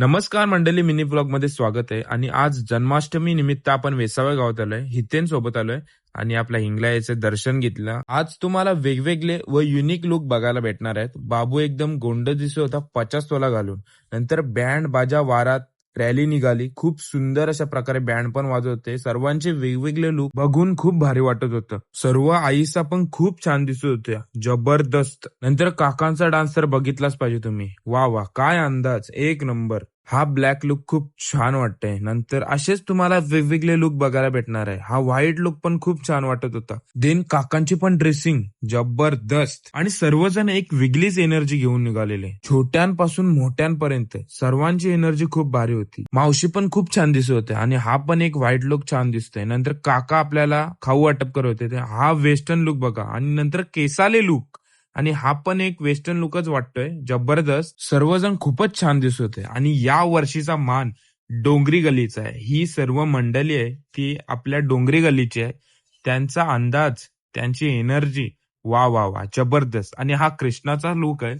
नमस्कार मंडळी मिनी ब्लॉगमध्ये स्वागत आहे. आणि आज जन्माष्टमी निमित्त आपण वेसाव्या गावात आलोय हितेन सोबत आलोय आणि आपल्या हिंगलायाचे दर्शन घेतलं. आज तुम्हाला वेगवेगळे व युनिक लुक बघायला भेटणार आहेत. बाबू एकदम गोंड दिसत होता पचास तोला घालून. नंतर बँड बाजा वारात रॅली निघाली. खूप सुंदर अशा प्रकारे बँड पण वाजत होते. सर्वांचे वेगवेगळे लुक बघून खूप भारी वाटत होतं. सर्व आईसा पण खूप छान दिसत होत्या. जबरदस्त. नंतर काकांचा डान्स तर बघितलाच पाहिजे तुम्ही. वा वा. काय अंदाज. एक नंबर हा ब्लॅक लुक खूप छान वाटतंय. नंतर असेच तुम्हाला वेगवेगळे लुक बघायला भेटणार आहे. हा व्हाईट लुक पण खूप छान वाटत होता. देन काकांची पण ड्रेसिंग जबरदस्त. आणि सर्वजण एक वेगळीच एनर्जी घेऊन निघालेले. छोट्यांपासून मोठ्यांपर्यंत सर्वांची एनर्जी खूप भारी होती. मावशी पण खूप छान दिसत होते आणि हा पण एक व्हाईट लुक छान दिसतोय. नंतर काका आपल्याला खाऊ वाटप करत होते. ते हा वेस्टर्न लुक बघा. आणि नंतर केसाले लुक आणि हा पण एक वेस्टर्न लुकच वाटतोय. जबरदस्त. सर्वजण खूपच छान दिसत होते. आणि या वर्षीचा मान डोंगरी गलीचा आहे. ही सर्व मंडळी आहे ती आपल्या डोंगरी गलीची आहे. त्यांचा अंदाज त्यांची एनर्जी वा वा वा जबरदस्त. आणि हा कृष्णाचा लुक आहे.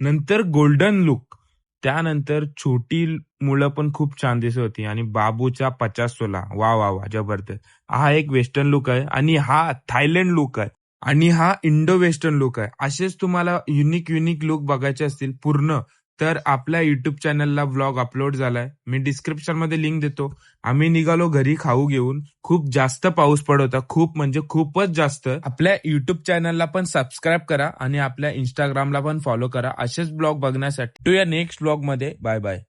नंतर गोल्डन लुक त्यानंतर छोटी मुलं पण खूप छान दिसत होती. आणि बाबूच्या पचास सोला. वा वा वा जबरदस्त. हा एक वेस्टर्न लुक आहे. आणि हा थायलंड लुक आहे. आणि हा इंडो वेस्टर्न लुक आहे. असेच तुम्हाला युनिक युनिक लुक बघायचे असतील पूर्ण तर आपल्या युट्यूब चॅनलला ब्लॉग अपलोड झालाय. मी डिस्क्रिप्शनमध्ये लिंक देतो. आम्ही निघालो घरी खाऊ घेऊन. खूप जास्त पाऊस पडत होता. खूप म्हणजे खूपच जास्त. आपल्या युट्यूब चॅनलला पण सबस्क्राईब करा आणि आपल्या इंस्टाग्रामला पण फॉलो करा. असेच ब्लॉग बघण्यासाठी. टू या नेक्स्ट ब्लॉगमध्ये. Bye bye